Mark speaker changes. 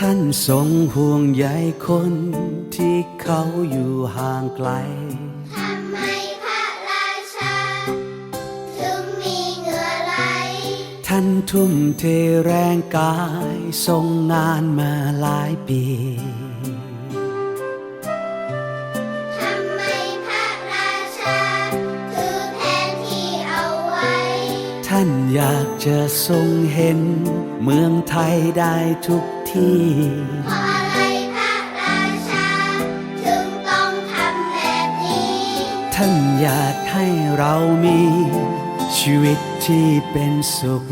Speaker 1: ท่านทรงห่วงใยคนที่เขาอยู่ห่างไกล
Speaker 2: ทำไมพระราชา ถึงมีเหงื่อไหล
Speaker 1: ท่านทุ่มเทแรงกายทรงงานมาหลายปี
Speaker 2: ทำไมพระราชา ถือแผนที่เอาไว้
Speaker 1: ท่านอยากจะทรงเห็น เมืองไทยได้ทุก ที่
Speaker 2: เพราะอะไรพระราชา ถึงต้องทำแบบนี้
Speaker 1: ท่านอยากให้เรามี ชีวิตที่เป็นสุข